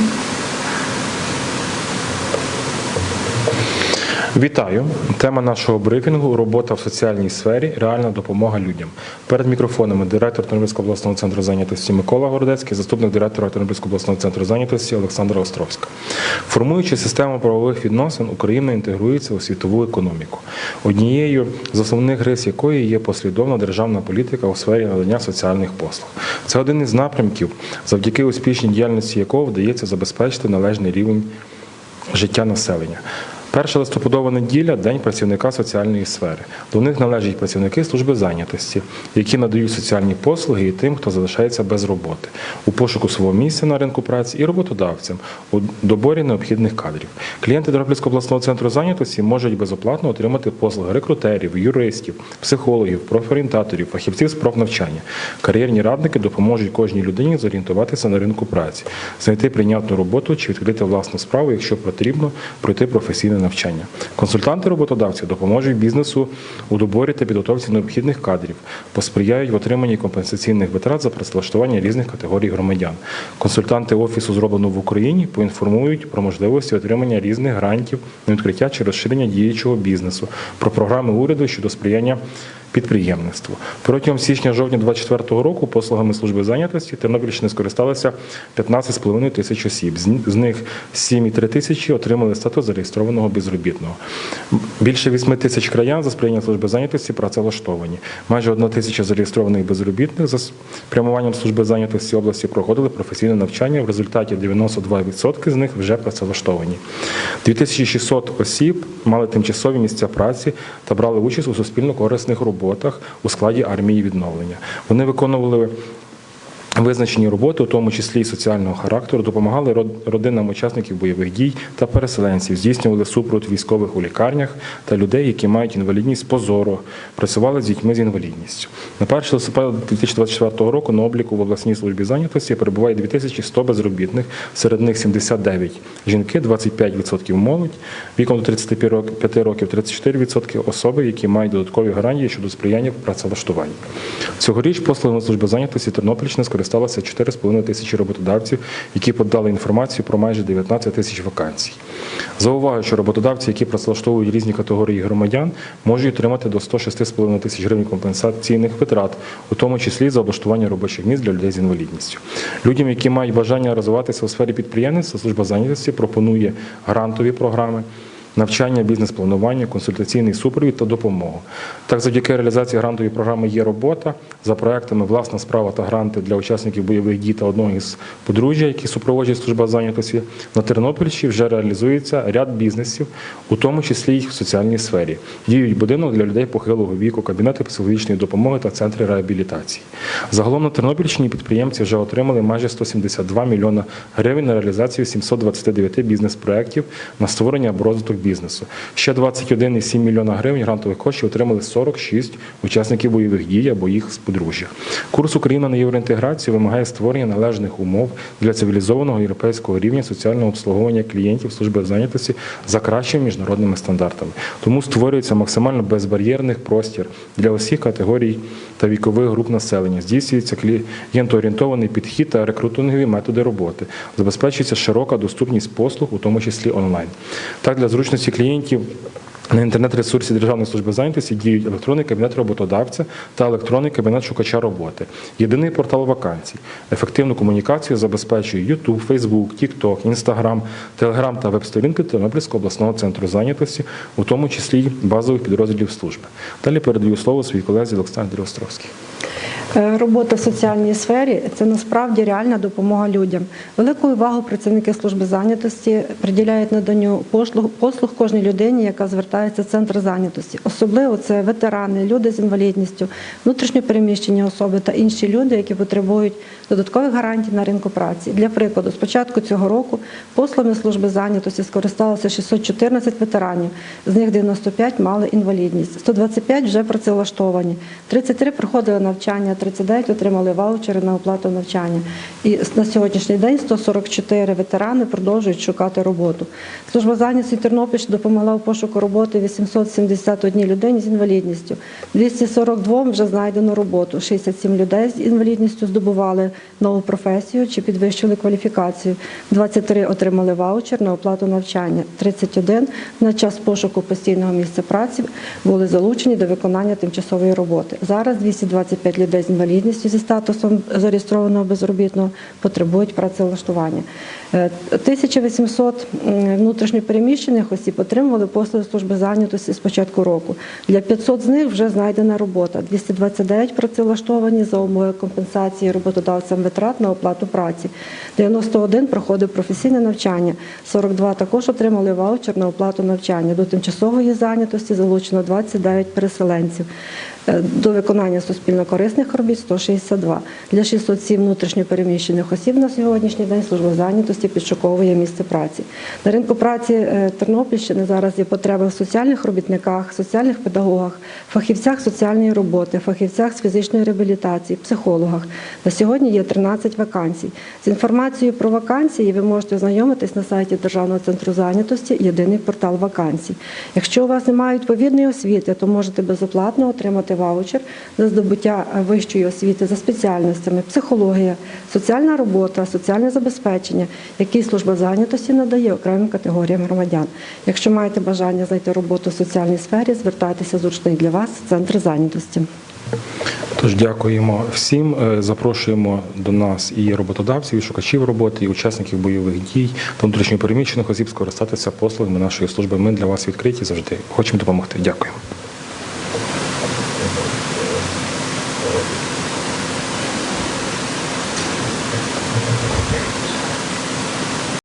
Thank you. Вітаю! Тема нашого брифінгу робота в соціальній сфері, реальна допомога людям. Перед мікрофонами директор Тернопільського обласного центру зайнятості Микола Городецький, заступник директора Тернопільського обласного центру зайнятості Олександра Островська. Формуючи систему правових відносин, Україна інтегрується у світову економіку. Однією з основних рис якої є послідовна державна політика у сфері надання соціальних послуг. Це один із напрямків, завдяки успішній діяльності якого вдається забезпечити належний рівень життя населення. Перша листопадова неділя день працівника соціальної сфери. До них належать працівники служби зайнятості, які надають соціальні послуги і тим, хто залишається без роботи, у пошуку свого місця на ринку праці і роботодавцям у доборі необхідних кадрів. Клієнти Тернопільського обласного центру зайнятості можуть безоплатно отримати послуги рекрутерів, юристів, психологів, профорієнтаторів, фахівців з профнавчання. Кар'єрні радники допоможуть кожній людині зорієнтуватися на ринку праці, знайти прийнятну роботу чи відкрити власну справу, якщо потрібно, пройти професійне навчання. Консультанти роботодавців допоможуть бізнесу у доборі та підготовці необхідних кадрів, посприяють в отриманні компенсаційних витрат за працевлаштування різних категорій громадян. Консультанти офісу зроблено в Україні поінформують про можливості отримання різних грантів на відкриття чи розширення діючого бізнесу, про програми уряду щодо сприяння підприємництву. Протягом січня-жовтня 2024 року послугами служби зайнятості Тернопільщини скористалося 15,5 тисяч осіб. З з них 7,3 тисячі отримали статус зареєстрованого безробітного. Більше 8 тисяч краян за сприяння служби зайнятості працевлаштовані. Майже 1 тисяча зареєстрованих безробітних за спрямуванням служби зайнятості області проходили професійне навчання. В результаті 92% з них вже працевлаштовані. 2600 осіб мали тимчасові місця праці та брали участь у суспільно корисних роботах у складі армії відновлення. Вони виконували Визначені роботи, у тому числі і соціального характеру, допомагали родинам учасників бойових дій та переселенців, здійснювали супровід військових у лікарнях та людей, які мають інвалідність позору, працювали з дітьми з інвалідністю. На 1 листопада 2024 року на обліку в обласній службі зайнятості перебуває 2100 безробітних, серед них 79 жінки, 25% молодь, віком до 35 років 34% особи, які мають додаткові гарантії щодо сприяння в працевлаштуванні. Цьогоріч послугами служби зайнятості Тернопільщини скористалися 4,5 тисячі роботодавців, які подали інформацію про майже 19 тисяч вакансій. Зауважу, що роботодавці, які працевлаштовують різні категорії громадян, можуть отримати до 106,5 тисяч гривень компенсаційних витрат, у тому числі за облаштування робочих місць для людей з інвалідністю. Людям, які мають бажання розвиватися у сфері підприємництва, служба зайнятості пропонує грантові програми навчання, бізнес-планування, консультаційний супровід та допомогу. Так, завдяки реалізації грантової програми є робота за проектами Власна справа та гранти для учасників бойових дій та одного із подружжя, які супроводжує служба зайнятості. На Тернопільщині вже реалізується ряд бізнесів, у тому числі й в соціальній сфері. Діють будинок для людей похилого віку, кабінети психологічної допомоги та центри реабілітації. Загалом на Тернопільщині підприємці вже отримали майже 172 мільйона гривень на реалізацію 729 бізнес-проєктів на створення або розвиток бізнесу. Ще 21,7 мільйона гривень грантових коштів отримали 46 учасників бойових дій або їх подружжя. Курс Україна на євроінтеграцію вимагає створення належних умов для цивілізованого європейського рівня соціального обслуговування клієнтів служби зайнятості за кращими міжнародними стандартами. Тому створюється максимально безбар'єрний простір для усіх категорій та вікових груп населення. Здійснюється клієнтоорієнтований підхід та рекрутингові методи роботи. Забезпечується широка доступність послуг, у тому числі онлайн. Так, для зручності клієнтів. На інтернет-ресурсі Державної служби зайнятості діють електронний кабінет роботодавця та електронний кабінет шукача роботи, єдиний портал вакансій. Ефективну комунікацію забезпечує YouTube, Facebook, TikTok, Instagram, Telegram та веб-сторінки Тернопільського обласного центру зайнятості, у тому числі базових підрозділів служби. Далі передаю слово своїй колезі Олександрі Островській. Е, Робота в соціальній сфері це насправді реальна допомога людям. Велику увагу працівники служби зайнятості приділяють наданню послуг, послуг кожній людині, яка звертається в центр зайнятості. Особливо це ветерани, люди з інвалідністю, внутрішньопереміщені особи та інші люди, які потребують додаткових гарантій на ринку праці. Для прикладу, з початку цього року послугами служби зайнятості скористалося 614 ветеранів, з них 95 мали інвалідність, 125 вже працевлаштовані, 33 проходили навчання 39 отримали ваучери на оплату навчання. І на сьогоднішній день 144 ветерани продовжують шукати роботу. Служба зайнятості Тернопільщини допомогла в пошуку роботи 871 людині з інвалідністю. 242 вже знайдено роботу. 67 людей з інвалідністю здобували нову професію чи підвищили кваліфікацію. 23 отримали ваучер на оплату навчання. 31 на час пошуку постійного місця праці були залучені до виконання тимчасової роботи. Зараз 225 людей з інвалідністю зі статусом зареєстрованого безробітного потребують працевлаштування. Е, 1800 внутрішньопереміщених осіб отримували послуги служби зайнятості з початку року. Для 500 з них вже знайдена робота. 229 працевлаштовані за умови компенсації роботодавцям витрат на оплату праці. 91 проходив професійне навчання. 42 також отримали ваучер на оплату навчання. До тимчасової зайнятості залучено 29 переселенців. Е, До виконання суспільно-корисних робіт 162. Для 607 внутрішньопереміщених осіб на сьогоднішній день служба зайнятості підшуковує місце праці. На ринку праці е, Тернопільщини зараз є потреба в соціальних робітниках, соціальних педагогах, фахівцях соціальної роботи, фахівцях з фізичної реабілітації, психологах. На сьогодні є 13 вакансій. З інформацією про вакансії ви можете ознайомитись на сайті Державного центру зайнятості Єдиний портал вакансій. Якщо у вас немає відповідної освіти, то можете безоплатно отримати ваучер за здобуття е, вищої освіти за спеціальностями психологія, соціальна робота, соціальне забезпечення, які служба зайнятості надає окремим категоріям громадян. Якщо маєте бажання знайти роботу в соціальній сфері, звертайтеся зручний для вас центр зайнятості. Тож дякуємо всім. Е, Запрошуємо до нас і роботодавців, і шукачів роботи, і учасників бойових дій, внутрішньопереміщених осіб скористатися послугами нашої служби. Ми для вас відкриті завжди. Хочемо допомогти. Дякуємо.